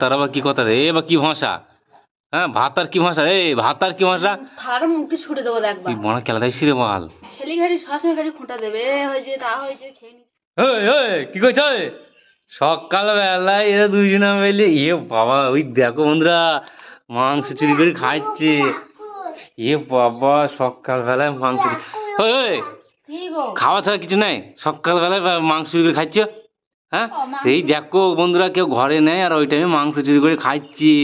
তার আবার কি কথা রে? এ বা কি ভাষা? হ্যাঁ ভাতার কি ভাষা? এ ভাতার কি ভাষা? থার মুখে ছুটে দেবো দেখবা তুই বড় খেলা দেখছি রে বল ছেলে ঘাড়ি সবসময় ঘাড়ি খুঁটা দেবে। এ হয়েছে তা হয়েছে খেয়ে নি। ওই ওই কি করছ? সকালবেলায় এরা দুজনে মিলে এ বাবা ওই দেখো বন্ধুরা মাংস চুরি করে খাচ্ছে। এ বাবা সকাল সকালবেলায় মাংস চুরি- ওই ওই কি গো? খাওয়া ছাড়া কিছু নাই। সকালবেলায় বা- মাংস চুরি করে খাচ্ছ? হ্যাঁ? এই দেখো বন্ধুরা কেউ ঘরে নেই আর ওই টাইমে মাংস চুরি করে খাচ্ছি।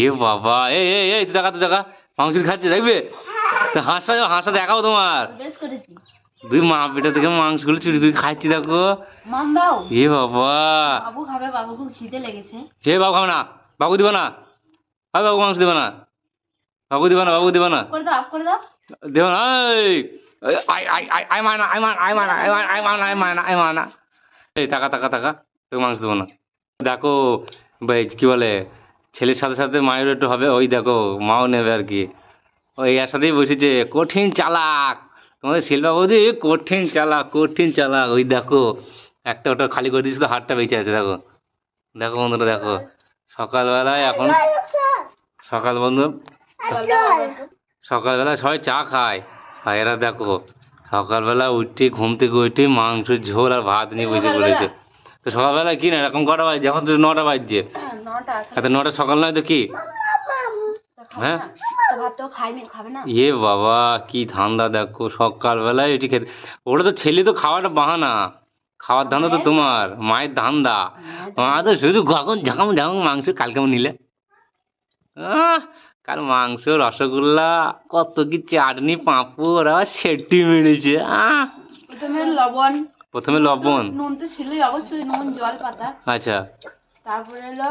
এ বাবা এই এই এই দেখা তো দেখা মাংস খাচ্ছে দেখবে? হাসা হাসা দেখাও তোমার। দুই মা বেটা থেকে মাংসগুলো চুরি করে খাচ্ছি দেখো। এ বাবা। বাবু খাবে বাবু খুব খিদে লেগেছে। হে বাবু খাবে না বাবু দিব না। হয় বাবু মাংস দিবে না। বাবু দিবে না বাবু দিবে না। করে দাও করে দাও। দেবে না আই আই আই আই মানা আই মানা আই মানা আই মানা আই মানা আই মানা আই মানা। এই টাকা টাকা টাকা তোকে মাংস দেবো না। দেখো ভাই কি বলে ছেলের সাথে সাথে মায়ের একটু হবে ওই দেখো মাও নেবে আর কি। ওই এর সাথেই বসেছে কঠিন চালাক তোমাদের শিল্পা বৌদি কঠিন চালাক কঠিন চালাক। ওই দেখো একটা ওটা খালি করে দিয়েছিল হাতটা বেঁচে আছে দেখো। দেখো বন্ধুরা দেখো সকালবেলায় এখন সকাল বন্ধু জল দাও বাবু একটু। সকালবেলা সবাই চা খায় আর এরা দেখো সকালবেলা উঠে ঘুম থেকে উঠে মাংস ঝোল আর ভাত নিয়ে বসে পড়েছে। তো সকালবেলা কি না এরকম কটা বাজছে? এখন তো নটা বাজছে। হ্যাঁ, নটা এত নটা সকাল নয় তো কি? হ্যাঁ? এ বাবা কি ধান্দা দেখো সকালবেলায় এটি খেতে ওটা তো ছেলে তো খাওয়াটা বাহানা। খাওয়ার ধান্দা তো তোমার মায়ের ধান্দা। মা তো শুধু কখন ঝাঁকাম ঝাঁকাম মাংস কালকে নিলে। কাল মাংস রসগোল্লা কত কি চাটনি পাঁপড় আর সেটি মেরেছে প্রথমে লবণ। প্রথমে লবণ? নুন তো ছিলই অবশ্যই নুন জল পাতা। আচ্ছা। তারপরে হলো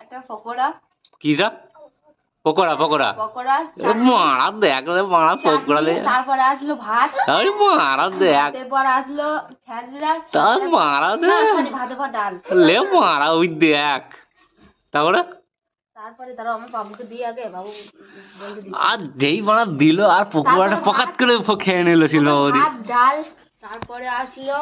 একটা পকোড়া। কিটা পকোড়া পকোড়া। পকোড়া মারা দেখ রে মারা পকোড়া লে তারপরে আসলো ভাত। আরে মারা দেখ। এরপর আসলো ছ্যাঁচড়া তার মারা দেখ। সরি পর ডাল। লে মারা ওই দেখ। তারপরে? আর যেই দিল আর পকোড়াটা পকাত করে খেয়ে নিল ছিল ডাল তারপরে আসলো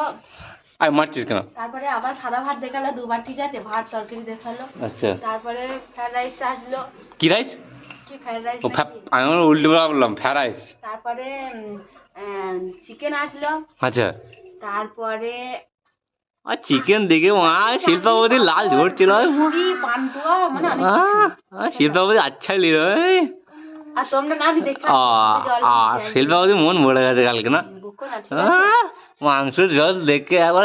মারছিস কেন? তারপরে আবার সাদা ভাত দেখাল দুবার ঠিক আছে ভাত তরকারি দেখাল। আচ্ছা। তারপরে ফ্রাইড রাইস আসলো। কি রাইস? কি ফ্রাইড রাইস ও আমি উল্টো বললাম ফ্যা রাইস। তারপরে চিকেন আসলো। আচ্ছা। তারপরে আর চিকেন দেখে মা শিল্পাপতি লাল ঝরছিল হ্যাঁ, শিল্পাপতি আচ্ছা লিল আর শিল্পাপতি মন ভরে গেছে কালকে না। না মাংসের জল দেখে একবার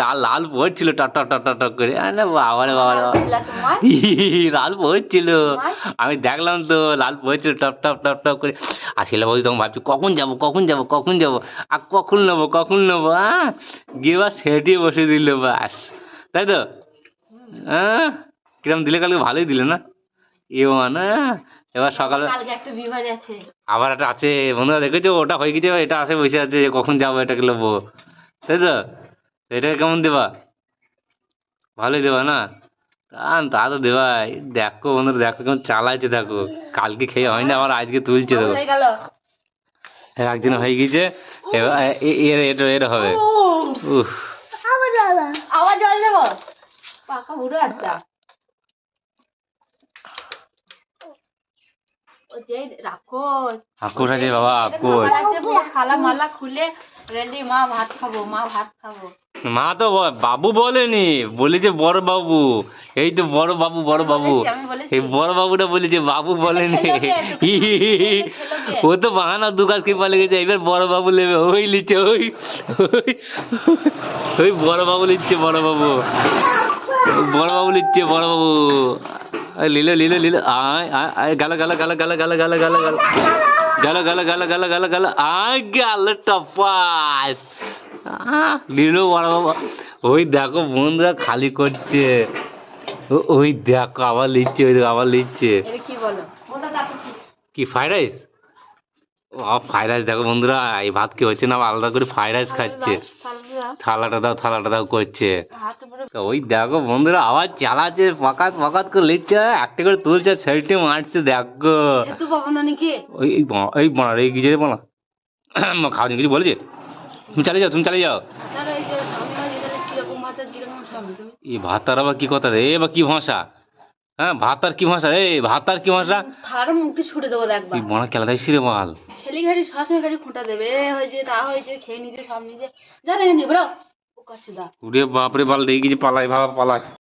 লাল লাল পড়ছিল টক টক টক টক টক করে। আরে বাবারে বাবারে বাবা লাল পড়ছিল আমি দেখলাম তো লাল পড়ছিল টপ টপ টপ টপ করে। আর শিলাবাবু তখন ভাবছি কখন যাব কখন যাব কখন যাব? আর কখন নেব কখন নেব হ্যাঁ গিয়ে বা সেটি বসে দিল বাস। তাই তো? হ্যাঁ কিরম দিলে কালকে ভালোই দিলে না? এ মানে এবার সকালে কালকে একটা আছে। আবার একটা আছে। বন্ধুরা দেখেছ? ওটা হয়ে গেছে এটা আসে বসে আছে কখন যাব এটাকে নেব তাই তো? এটা কেমন দেবা? ভালোই দেবা না? তা তা দেবাই। দেখো বন্ধুরা দেখো কেমন চালাইছে দেখো। কালকে খেয়ে হয় না আবার আজকে তুলছে দেখো। হয়ে একজন হয়ে গেছে এবার এটা এটা হবে। উহ আবার জল দেবো? পাকা বুড়ো একটা। আছে বাবা খালা মালা খুলে রেডি মা ভাত খাব মা ভাত খাব মা তো বাবু বলেনি বড় বাবু এই তো বড় বাবু বড় বাবু। এই বড় বাবুটা বলেছে, বাবু বলেনি? ও তো বাহানা দু কাজ কি পালে গেছে এবার বড় বাবু নেবে ওই ওই, ওই- ওই বড় বাবু লিচ্ছে বড় বাবু বড় বাবু লিচ্ছে বড় বাবু লিলো লিলো লিলো আয় আয় গালা গালা গালা গালা গালা গালা গালা গালা গালা গালা গালা গালা গালা গালা আয় গাল টপাস লিলো বড় বাবা ওই দেখো বন্ধুরা খালি করছে ওই দেখো আবার লিচ্ছে ওই দেখো আবার লিচ্ছে কি ফ্রাইড রাইস ও ফ্রাইড রাইস দেখো বন্ধুরা এই ভাত কি হচ্ছে না আবার আলাদা করে ফ্রাইড রাইস খাচ্ছে থালাটা দাও থালাটা দাও করছে। ওই দেখো বন্ধুরা আবার চালাচ্ছে পাকাত পাকাত করে লিখছে একটা করে তুলছে সেলটি মারছে দেখো। ওই এই বানা রে গিয়ে বানা খাওয়া কিছু বলেছে? তুমি চালিয়ে যাও তুমি চালিয়ে যাও। এই ভাতের আবার কি কথা রে? বা কি ভাষা? হ্যাঁ ভাত আর কি ভাষা? এই ভাত আর কি ভাষা? থালার মুখে ছুটে দেবো দেখবা তুই মনে খেলা দেখছি রে মাল খেলি ঘাড়ি সবসময় ঘাড়ি খুঁটা দেবে হয়েছে তা হয়েছে খেয়ে নিজে সব নিজে জানে নি ব্রো। ও কাছে দা উড়ে বাপরে বাল লেগে গেছে পালাই ভাবা পালাই